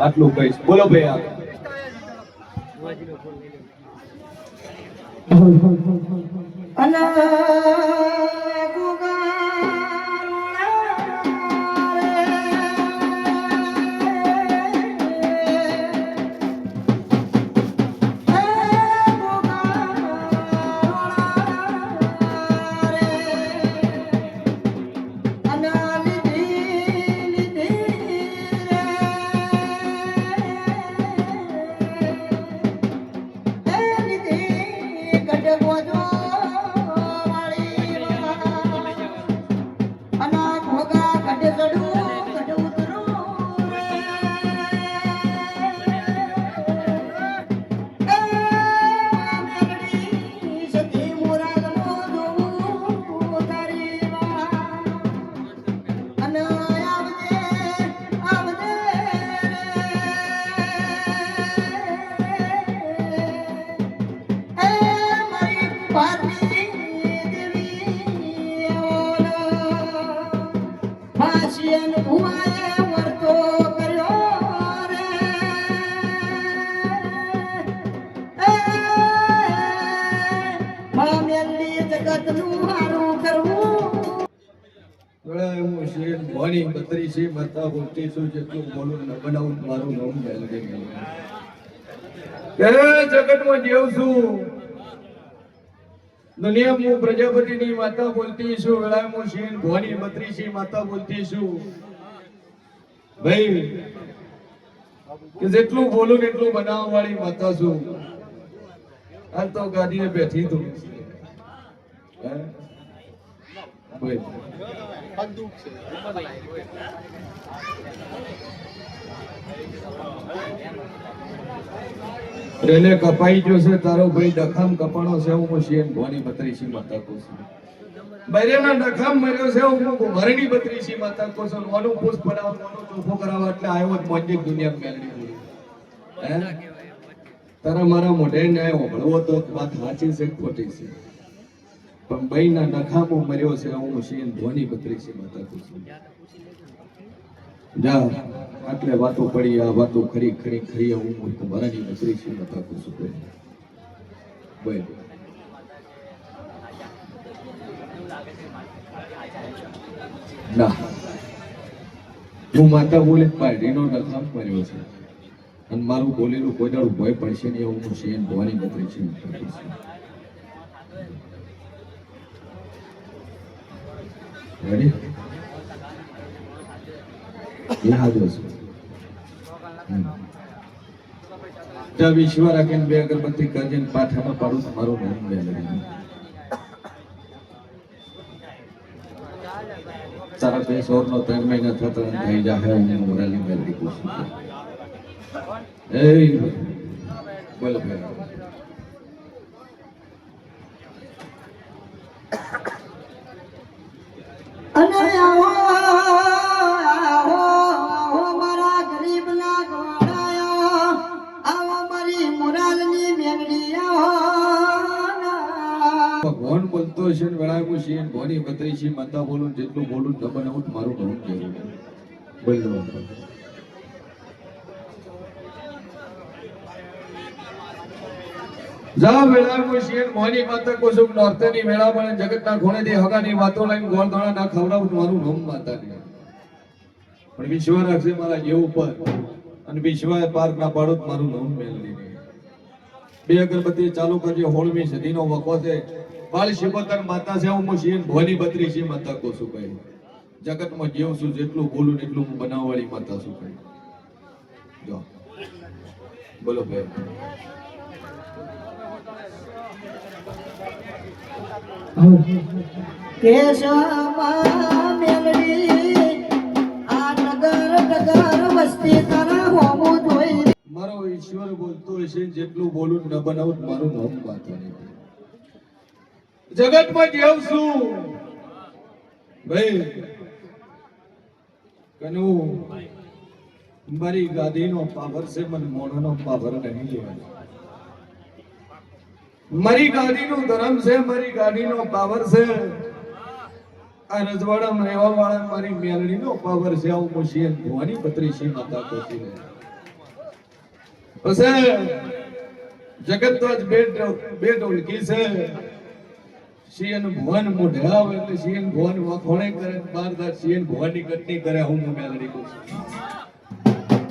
આટલું કહીશ. બોલો ભાઈ આ. અને જેટલું બોલું ન બનાવું મારું માતા બોલતી છું, ગળા હું છે માતા બોલતી છું. ભાઈ જેટલું બોલું એટલું બનાવવા વાળી માતા છું. હાલ તો ગાડીએ બેઠી તું. રેલે કપાઈ ગયો છે, તારો ભાઈ ડખામ કપાણો છે, હું શિયન ભવાની બત્રીસી માતા કો છું. બૈરેના ડખામ મર્યો છે, હું ભરણી બત્રીસી માતા કો છું. મોનું પુષ્પ બનાવ મોનું ચોખ્ખો કરાવવા એટલે આવ્યો જ મોંજે દુનિયા મેલડી હે? તારા મારા મોઢે ન્યાય હોભળવો તો વાત સાચી છે ખોટી છે? પણ બઈના નખામો મર્યો છે, હું શિયન ભવાની છે, માતા છું જા, આટલે વાતો પડી, આ વાતો ખરી ખરી ખરી હું તમારાની પત્રી છે નતા કુછ બોલ બોલ ના હું માતા બોલે પાર્ટીનો નખામ મર્યો છે. અને મારું બોલેલું કોઈ દાડું ભય પડશે નહીં એવું હું શેન ભવાની પત્રી છે નતા કુછ રેડી યાદ હશે જબ વિશ્વ રાખીને બે અગરબત્તી કરજે પાઠામાં પાડું તમારું મન બે લગી તારા બે સોર નો ત્રણ મહિના થતા થઈ જાહે અને મોરાલી મેલડી પૂછું એ બોલો ભાઈ. અને આવો આવો ગરીબના ગોળાયો. આવો મારી મુરાલની મેલડી આવો. ભગવાન બોલતો છે ને વેળાએ ભવાની બત્રી છે, માતા બોલું જેટલું બોલું તમને હું મારું ઘણું કહેવું. બોલ જા વેળા હું છીએ ભવાની માતા કોસુક નોર્તની વેળા પણ જગતના ખૂણેથી હગાની વાતો લઈને ગોળ દોણા ના ખવડાવું મારું નામ માતા ને પણ વિશ્વ રાખશે મારા જે ઉપર. અને વિશ્વાસ પાર્ક ના પાડો મારું નામ મેળવી બે અગરબત્તી ચાલુ કરજે, હોળમી સદીનો વખો છે. બાળ શિવતર માતા છે, હું શિયન ભવાની બત્રી છે માતા કો શું કહી. જગતમાં જેવ છું, જેટલું બોલું એટલું હું બનાવવાળી માતા શું કહી. જો. બોલો ભાઈ. મારો ઈશ્વર બોલતો હશે જેટલું બોલું ન બનાવું, મારું નામ નહીં. જગતમાં જેવ છું. ભાઈ, કનુ, મારી ગાદીનો પાવર છે, મને મોણાનો પાવર નહીં લેવાનો. મારી ગાદીનો ધર્મ છે, મારી ગાડીનો પાવર છે. પાવર છે છે કરે કટની કરે, હું મેલડી પૂછું.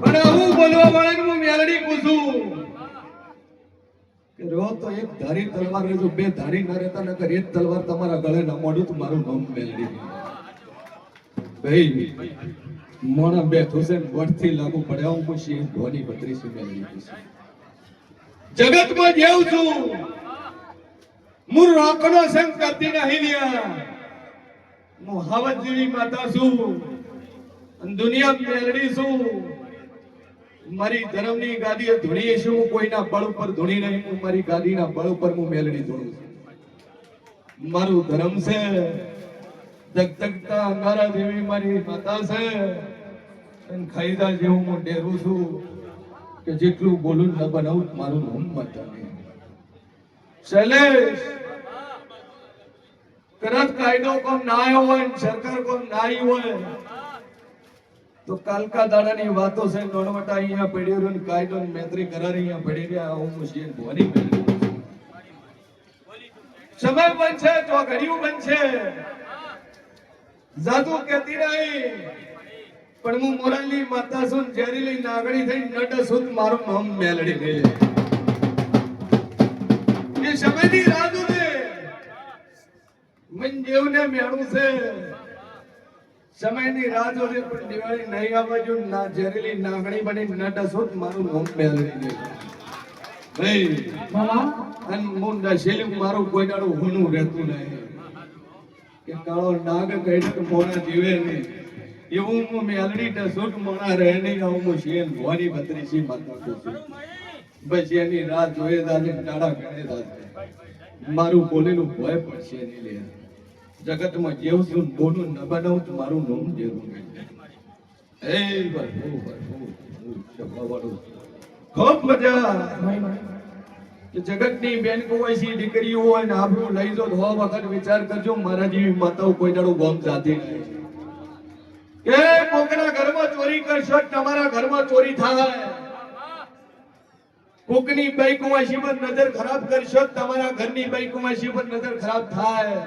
પણ હું બોલવા વાળાને મેલડી પૂછું. કે રહો તો એક ધારી તલવાર રહેજો, બે ધારી ન રહેતા નકર એક તલવાર તમારા ગળે ન મોડું તો મારું નામ મેલડી. ભાઈ, મોણા બે છે ને વટથી લાગુ પડ્યા, હું પછી ધોની બત્રીસી મેલડી જગતમાં જેવું છું. હું રોકડો સંગ કરતી નહીં હું હાવત જેવી માતા છું. દુનિયા મેલડી છું. મારી ધર્મની ગાદી ધૂણી છું હું કોઈના બળ ઉપર ધૂણી નહીં, હું મારી ગાદીના બળ ઉપર હું મેલડી ધૂણું છું. મારું ધર્મ છે ધગધગતા અંગારા જેવી મારી માતા છે ખાઈદા જેવું હું ડેરું છું, કે જેટલું બોલું ન બનાવું, મારું નામ મત શૈલેષ! કદાચ કાયદો કોમ ના આવ્યો હોય સરકાર કોમ ના આવી હોય તો કાલકા દાડાની વાતો છે, નોણવટા અહીંયા પડી રહ્યો ને કાયદો મેત્રી કરાર અહીંયા પડી રહ્યા હું મુશીન ભવાની સમય બનશે તો ઘડિયું બનશે. જાદુ કેતી નહીં, પણ હું મોરાલી માતા સુન ઝેરીલી નાગણી થઈ નડ સુત મારું નામ મેલડી ગઈ એ સમયની રાહ જોને મન જેવને મેળવું છે. સમયની રાહ જોને પણ દિવાળી નહીં આવવા જો ના ઝેરીલી નાગણી બની નડ સુત મારું નામ મેલડી દે. ભાઈ, અન હું નશેલી મારું કોઈ દાડું હુનું રહેતું નહીં. કે કાળો નાગ કંઈક મોણા જીવે નહીં. એવું હું મેલડી ટસુટ મોણા રહે નહીં, આવું હું શિયન ભવાની છે માતા છું. બસ એની રાત જોઈએ દાદે ટાળા ગણે દાદે મારું બોલેલું ભય પડશે નહીં લે. જગતમાં જેવું જેવું બોલું ન બનાવું મારું નામ જેવું એ શબ્દવાળું ખૂબ મજા. કે જગતની બેન કુંવાસી દીકરીઓ હોય ને આપણું લઈ જો હો વખત વિચાર કરજો, મારા જેવી માતાઓ કોઈ દાડો ગોમ જાતી કે કોકના ઘરમાં ચોરી કરશો તમારા ઘરમાં ચોરી થાય. કોકની બાઈક પર નજર ખરાબ કરશો તમારા ઘરની બાઈક પર નજર ખરાબ થાય.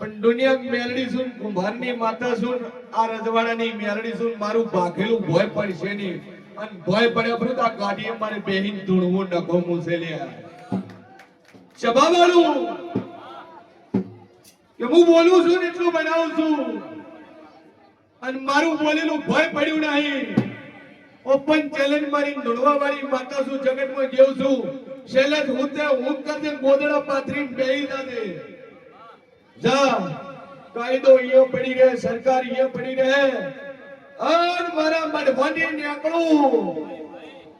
પણ દુનિયા મેલડી સુન, કુંભારની માતા સુન, આ રજવાડાની મેલડી સુન, મારું ભાગેલું ભોય પડશે નહીં. અને ભોય પડ્યા પર આ ગાડીએ મારે બેહીન ધૂણવું નખો મુસેલ્યા ચબાવાળું કે હું બોલું છું એટલું બનાવું છું. અને મારું બોલેલું ભય પડ્યું નહીં. ઓપન ચેલેન્જ મારી ધૂણવા વાળી માતા છું જગતમાં જેવું છું. શૈલેષ હું તે હું કરજે ગોદડા પાથરી બેહી જાતે જા કાયદો અહીંયા પડી રહે સરકાર અહીંયા પડી રહે. અન મારા મઢવાની નેકળું.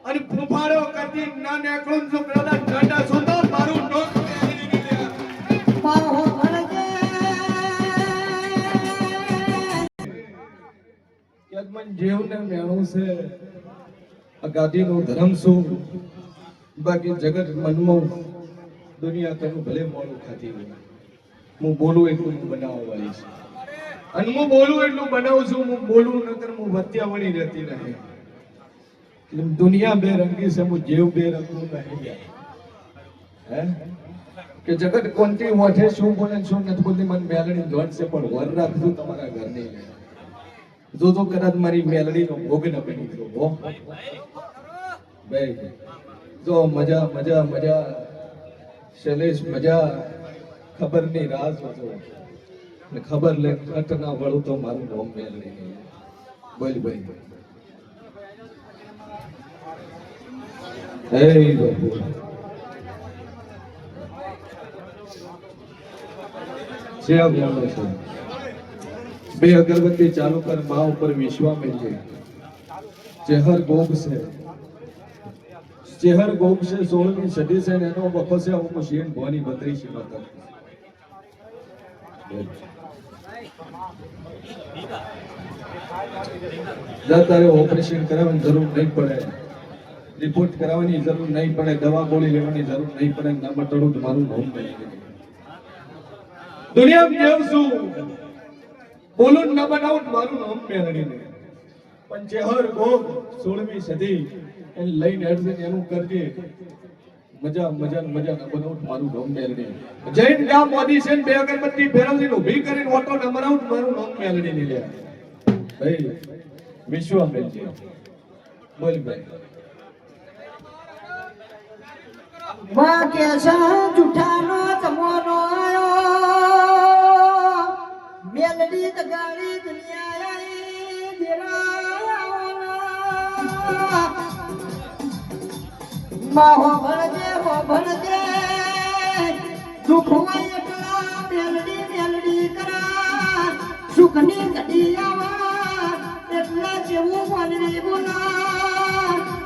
અને ફૂફાડો કરતી ના નેકળું જો કદાચ ઠંડા સુતો મારું ભણજે. યજમાન જેવને મેણું છે. આ ગાદીનો ધર્મ શું? બાકી જગત મનમાં દુનિયા તેનું ભલે મોડું ખાતી હોય. હું બોલું એટલું હું બનાવવા વાળી છું. અને હું બોલું એટલું બનાવું છું, હું બોલું નતર હું વત્યાવણી રહેતી નહીં દુનિયા બે રંગી છે, હું જેવ બે રંગનું નહીં હે? કે જગત કોનથી મોઠે શું બોલે શું નથી બોલતી, મને મેલડી ધોન છે, પણ વર રાખજો તમારા ઘરની જો તો કદાચ મારી મેલડીનો ભોગ ન બની ગયો, હો. ભાઈ જો મજા મજા મજા. શૈલેષ, મજા. ખબરની રાહ જોજો. ખબર લે કટ વળું તો મારું નામ મેલડી નહીં. બોલ ભાઈ. બાપુ છે આ બોલો છે. બે અગરબત્તી ચાલુ કર મા ઉપર વિશ્વા છે ચેહર ગોગ છે. ચેહર ગોગ છે સોળમી સદી છે એનો બખો છે, હું શિયન ભવાની બત્રીસી માતા જા તારે ઓપરેશન કરાવવાની જરૂર નહીં પડે. રિપોર્ટ કરાવવાની જરૂર નહીં પડે. દવા ગોળી લેવાની જરૂર નહીં પડે. ના બટડું તમારું નામ નહીં દુનિયા કેવું છું? બોલું ન બનાવું મારું નામ મેળવી દે પણ જેહર ભોગ સોળમી સદી એને લઈને હેડશે ને એનું કરજે. મજા મારું નામ મેલડી લે ભાઈ વિશ્વ બોલ ભાઈ. કે છે જુઠાનો માં હો ભણજે હો ભણજે. એટલા જેવું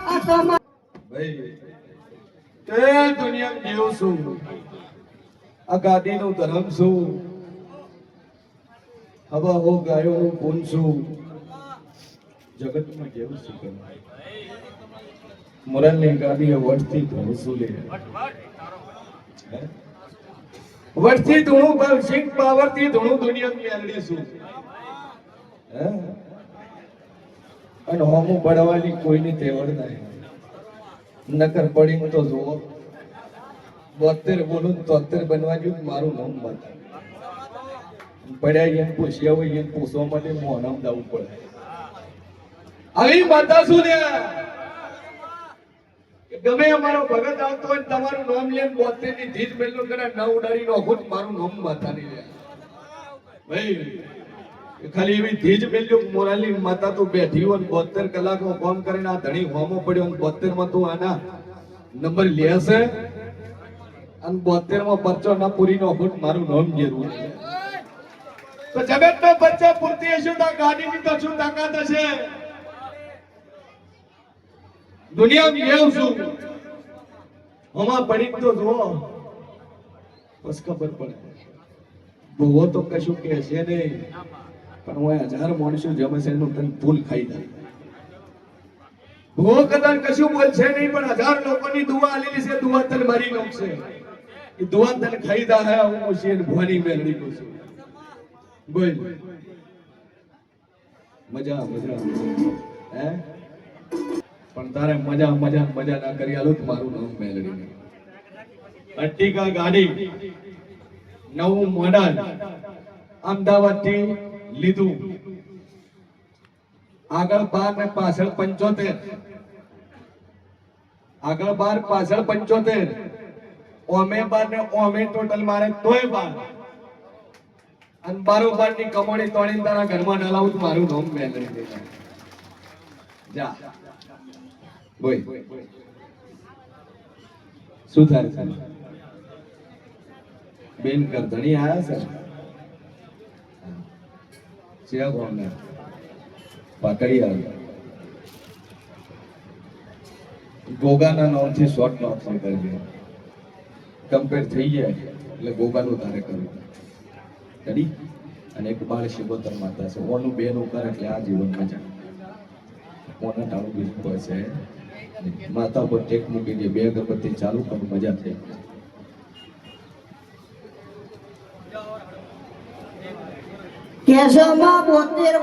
આ તો દુનિયા જીવ છું આ ગાદીનું ધર્મ છું ગાયો, હું મોરલની ગાદીએ વર્ષથી હે? વટથી ધોળું ભાવ સિંહ પાવરથી ધોળું દુનિયા મેળવી છું અને હોમું પડવાની કોઈની તેવડ નહીં. નકર પડી તો જુઓ, બોતેર બોલું તોતેર બનવા જેવું મારું નામ બતા પડ્યા એમ પૂછ્યા હોય એમ પૂછવા માટે મોનામ દાવું પડે. આવી માતા શું ને ગમે અમારો ભગત આવતો હોય તમારું નામ લે બોતેરની ધીજ મેલો કરે ના ઉડાડી નો ખુદ મારું નામ માતા ની લે ખાલી એવી ધીજ મેલ્યો મોરાલી માતા તો બેઠી હોય બોતેર કલાકનો કામ કરીને આ ધણી હોમો પડ્યો બોતેરમાં તું આના નંબર લેશે અને બોતેરમાં પરચો ના પૂરી નો ફૂટ મારું નામ જેવું છે. તો જગત નો બચ્ચો પૂરતી હશે તો ગાડી ની તો શું તાકાત હશે? દુનિયામાં જેવું છું. હમા પડી તો જુઓ. બસ ખબર પડે. બહુ તો કશું કે છે નહીં. પણ હું હજાર માણસો જમે છે એનું તન ભૂલ ખાઈ જાય. ભૂવો કદાચ કશું બોલશે નહીં, પણ હજાર લોકોની દુવા આલેલી છે દુવા તન મારી નાખશે એ દુવા તન ખાઈ દા હે, હું છે ભવાની મેલડી કો છું બોલ. મજા મજા. હે? પણ તારે મજા મજા મજા ના કરી આલો મારું નામ મેલડી. અટ્ટિકા ગાડી, નવું મોડલ અમદાવાદથી લીધું. આગળ બાર ને પાછળ પંચોતેર. આગળ બાર, પાછળ પંચોતેર. ઓમે બાર ને ઓમે ટોટલ મારે તોય બાર. અને બારોબારની કમોડી તોડી તારા ઘરમાં ડલાવું મારું નામ મેલડી દેખાય. જા. બોલ. શું થાય છે? બેન કરધણી આયા છે? ગામના પાકડી આવ્યા ગોગાના નામથી શોર્ટ નોટ પણ કરી કમ્પેર થઈ જાય, એટલે ગોગાનું તારે કરવું કરી અને એક બાળ શિવોત્તર માતા છે. ઓનું બેન ઉપર એટલે આ જીવન મજા ઓના ટાળું બીજું હોય છે. માતા પર ટેક મૂકી દે બે અગરબત્તી ચાલુ પણ મજા થઈ કેશવમાં બોતેર